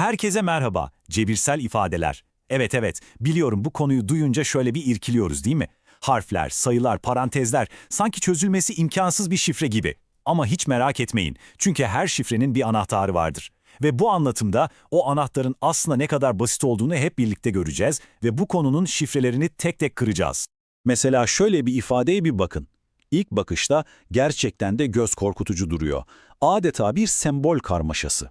Herkese merhaba, cebirsel ifadeler. Evet evet, biliyorum bu konuyu duyunca şöyle bir irkiliyoruz değil mi? Harfler, sayılar, parantezler, sanki çözülmesi imkansız bir şifre gibi. Ama hiç merak etmeyin, çünkü her şifrenin bir anahtarı vardır. Ve bu anlatımda o anahtarın aslında ne kadar basit olduğunu hep birlikte göreceğiz ve bu konunun şifrelerini tek tek kıracağız. Mesela şöyle bir ifadeye bir bakın. İlk bakışta gerçekten de göz korkutucu duruyor. Adeta bir sembol karmaşası.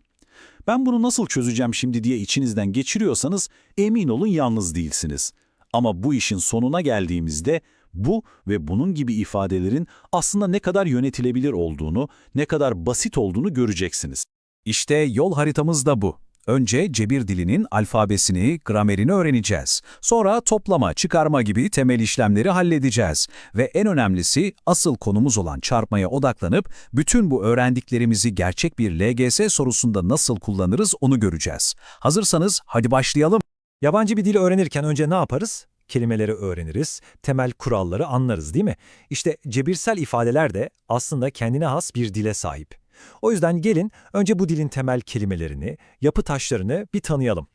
Ben bunu nasıl çözeceğim şimdi diye içinizden geçiriyorsanız emin olun yalnız değilsiniz. Ama bu işin sonuna geldiğimizde bu ve bunun gibi ifadelerin aslında ne kadar yönetilebilir olduğunu, ne kadar basit olduğunu göreceksiniz. İşte yol haritamız da bu. Önce cebir dilinin alfabesini, gramerini öğreneceğiz. Sonra toplama, çıkarma gibi temel işlemleri halledeceğiz. Ve en önemlisi asıl konumuz olan çarpmaya odaklanıp bütün bu öğrendiklerimizi gerçek bir LGS sorusunda nasıl kullanırız onu göreceğiz. Hazırsanız hadi başlayalım. Yabancı bir dil öğrenirken önce ne yaparız? Kelimeleri öğreniriz, temel kuralları anlarız değil mi? İşte cebirsel ifadeler de aslında kendine has bir dile sahip. O yüzden gelin önce bu dilin temel kelimelerini, yapı taşlarını bir tanıyalım.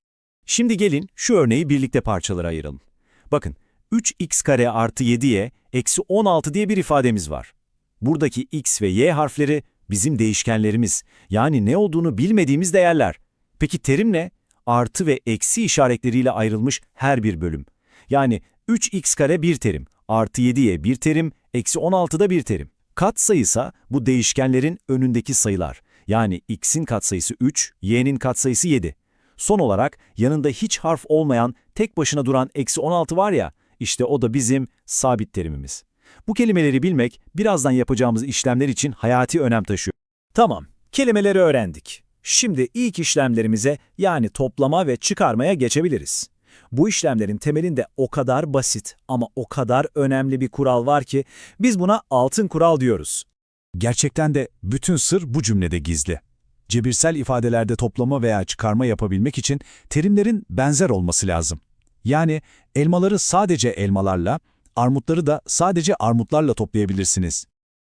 Şimdi gelin şu örneği birlikte parçalara ayıralım. Bakın 3x kare artı 7y eksi 16 diye bir ifademiz var. Buradaki x ve y harfleri bizim değişkenlerimiz yani ne olduğunu bilmediğimiz değerler. Peki terim ne? Artı ve eksi işaretleriyle ayrılmış her bir bölüm. Yani 3x kare bir terim, artı 7y bir terim, eksi 16 da bir terim. Katsayısa bu değişkenlerin önündeki sayılar. Yani x'in katsayısı 3, y'nin katsayısı 7. Son olarak yanında hiç harf olmayan tek başına duran eksi 16 var ya, işte o da bizim sabit terimimiz. Bu kelimeleri bilmek birazdan yapacağımız işlemler için hayati önem taşıyor. Tamam, kelimeleri öğrendik. Şimdi ilk işlemlerimize yani toplama ve çıkarmaya geçebiliriz. Bu işlemlerin temelinde o kadar basit ama o kadar önemli bir kural var ki biz buna altın kural diyoruz. Gerçekten de bütün sır bu cümlede gizli. Cebirsel ifadelerde toplama veya çıkarma yapabilmek için terimlerin benzer olması lazım. Yani elmaları sadece elmalarla, armutları da sadece armutlarla toplayabilirsiniz.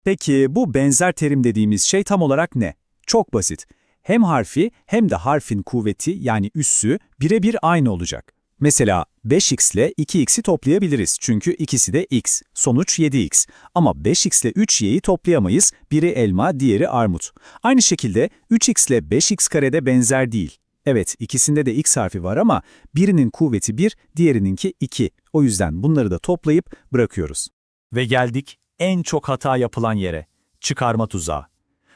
Peki bu benzer terim dediğimiz şey tam olarak ne? Çok basit. Hem harfi hem de harfin kuvveti yani üssü birebir aynı olacak. Mesela 5x ile 2x'i toplayabiliriz çünkü ikisi de x, sonuç 7x. Ama 5x ile 3y'yi toplayamayız, biri elma, diğeri armut. Aynı şekilde 3x ile 5x karede benzer değil. Evet, ikisinde de x harfi var ama birinin kuvveti 1, diğerininki 2. O yüzden bunları da toplayıp bırakıyoruz. Ve geldik en çok hata yapılan yere, çıkarma tuzağı.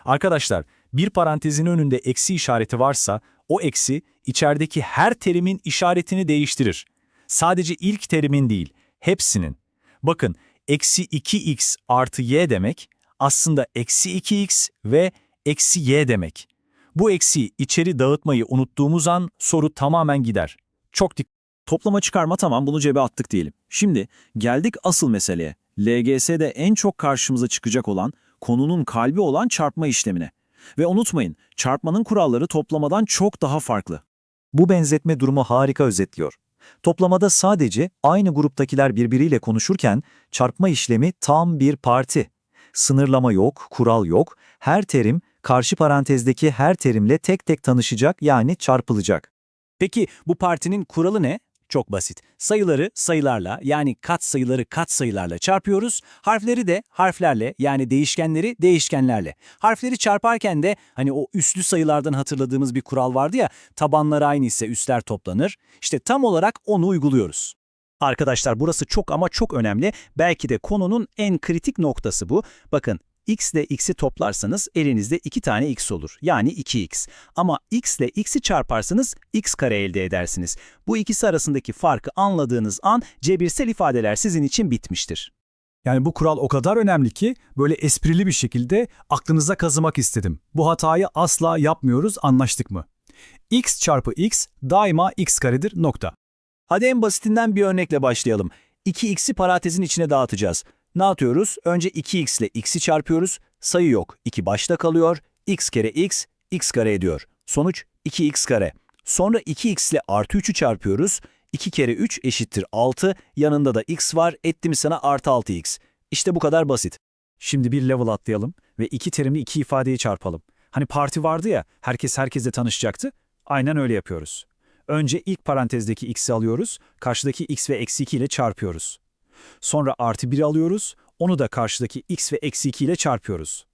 Arkadaşlar, bir parantezin önünde eksi işareti varsa, o eksi içerideki her terimin işaretini değiştirir. Sadece ilk terimin değil, hepsinin. Bakın, eksi 2x artı y demek aslında eksi 2x ve eksi y demek. Bu eksiyi içeri dağıtmayı unuttuğumuz an soru tamamen gider. Çok dik. Toplama çıkarma tamam bunu cebe attık diyelim. Şimdi geldik asıl meseleye. LGS'de en çok karşımıza çıkacak olan, konunun kalbi olan çarpma işlemine. Ve unutmayın, çarpmanın kuralları toplamadan çok daha farklı. Bu benzetme durumu harika özetliyor. Toplamada sadece aynı gruptakiler birbiriyle konuşurken çarpma işlemi tam bir parti. Sınırlama yok, kural yok, her terim karşı parantezdeki her terimle tek tek tanışacak yani çarpılacak. Peki bu partinin kuralı ne? Çok basit. Sayıları sayılarla yani kat sayıları kat sayılarla çarpıyoruz. Harfleri de harflerle yani değişkenleri değişkenlerle. Harfleri çarparken de hani o üslü sayılardan hatırladığımız bir kural vardı ya tabanları aynı ise üstler toplanır. İşte tam olarak onu uyguluyoruz. Arkadaşlar burası çok ama çok önemli. Belki de konunun en kritik noktası bu. Bakın x ile x'i toplarsanız elinizde 2 tane x olur. Yani 2x. Ama x ile x'i çarparsanız x kare elde edersiniz. Bu ikisi arasındaki farkı anladığınız an cebirsel ifadeler sizin için bitmiştir. Yani bu kural o kadar önemli ki böyle esprili bir şekilde aklınıza kazımak istedim. Bu hatayı asla yapmıyoruz anlaştık mı? x çarpı x daima x karedir nokta. Hadi en basitinden bir örnekle başlayalım. 2x'i parantezin içine dağıtacağız. Ne yapıyoruz? Önce 2x ile x'i çarpıyoruz. Sayı yok. 2 başta kalıyor. x kere x, x kare ediyor. Sonuç 2x kare. Sonra 2x ile artı 3'ü çarpıyoruz. 2 kere 3 eşittir 6. Yanında da x var. Etti mi sana artı 6x. İşte bu kadar basit. Şimdi bir level atlayalım ve iki terimli iki ifadeyi çarpalım. Hani parti vardı ya, herkes herkesle tanışacaktı. Aynen öyle yapıyoruz. Önce ilk parantezdeki x'i alıyoruz, karşıdaki x ve eksi 2 ile çarpıyoruz. Sonra artı 1'i alıyoruz, onu da karşıdaki x ve eksi 2 ile çarpıyoruz.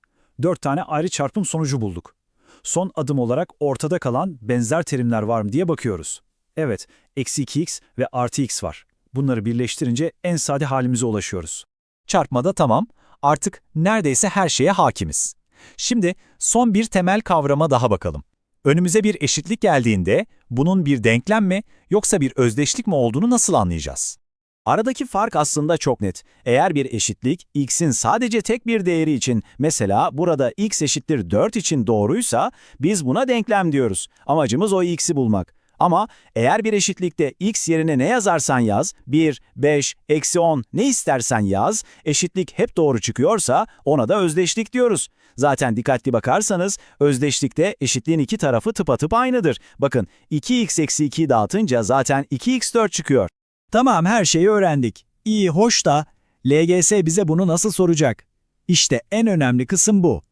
4 tane ayrı çarpım sonucu bulduk. Son adım olarak ortada kalan benzer terimler var mı diye bakıyoruz. Evet, eksi 2x ve artı x var. Bunları birleştirince en sade halimize ulaşıyoruz. Çarpmada tamam, artık neredeyse her şeye hakimiz. Şimdi son bir temel kavrama daha bakalım. Önümüze bir eşitlik geldiğinde bunun bir denklem mi yoksa bir özdeşlik mi olduğunu nasıl anlayacağız? Aradaki fark aslında çok net. Eğer bir eşitlik x'in sadece tek bir değeri için mesela burada x eşittir 4 için doğruysa biz buna denklem diyoruz. Amacımız o x'i bulmak. Ama eğer bir eşitlikte x yerine ne yazarsan yaz, 1, 5, eksi 10 ne istersen yaz, eşitlik hep doğru çıkıyorsa ona da özdeşlik diyoruz. Zaten dikkatli bakarsanız özdeşlikte eşitliğin iki tarafı tıpatıp aynıdır. Bakın 2x eksi 2'yi dağıtınca zaten 2x4 çıkıyor. Tamam her şeyi öğrendik. İyi, hoş da LGS bize bunu nasıl soracak? İşte en önemli kısım bu.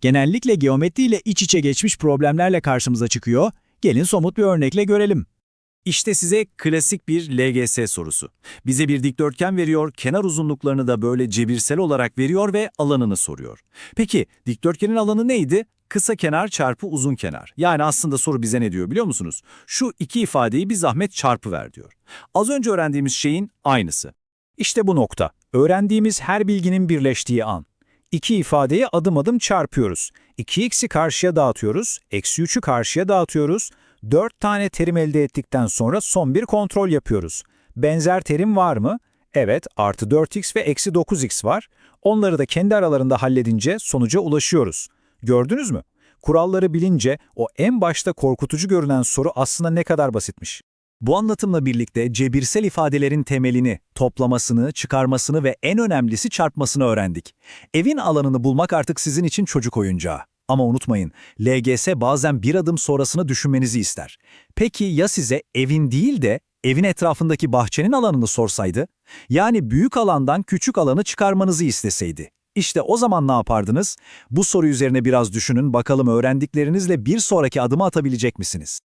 Genellikle geometriyle iç içe geçmiş problemlerle karşımıza çıkıyor. Gelin somut bir örnekle görelim. İşte size klasik bir LGS sorusu. Bize bir dikdörtgen veriyor, kenar uzunluklarını da böyle cebirsel olarak veriyor ve alanını soruyor. Peki dikdörtgenin alanı neydi? Kısa kenar çarpı uzun kenar. Yani aslında soru bize ne diyor biliyor musunuz? Şu iki ifadeyi bir zahmet çarpı ver diyor. Az önce öğrendiğimiz şeyin aynısı. İşte bu nokta. Öğrendiğimiz her bilginin birleştiği an. İki ifadeyi adım adım çarpıyoruz. 2x'i karşıya dağıtıyoruz, eksi 3'ü karşıya dağıtıyoruz. 4 tane terim elde ettikten sonra son bir kontrol yapıyoruz. Benzer terim var mı? Evet, artı 4x ve eksi 9x var. Onları da kendi aralarında halledince sonuca ulaşıyoruz. Gördünüz mü? Kuralları bilince o en başta korkutucu görünen soru aslında ne kadar basitmiş. Bu anlatımla birlikte cebirsel ifadelerin temelini, toplamasını, çıkarmasını ve en önemlisi çarpmasını öğrendik. Evin alanını bulmak artık sizin için çocuk oyuncağı. Ama unutmayın, LGS bazen bir adım sonrasını düşünmenizi ister. Peki ya size evin değil de evin etrafındaki bahçenin alanını sorsaydı? Yani büyük alandan küçük alanı çıkarmanızı isteseydi? İşte o zaman ne yapardınız? Bu soru üzerine biraz düşünün bakalım öğrendiklerinizle bir sonraki adımı atabilecek misiniz?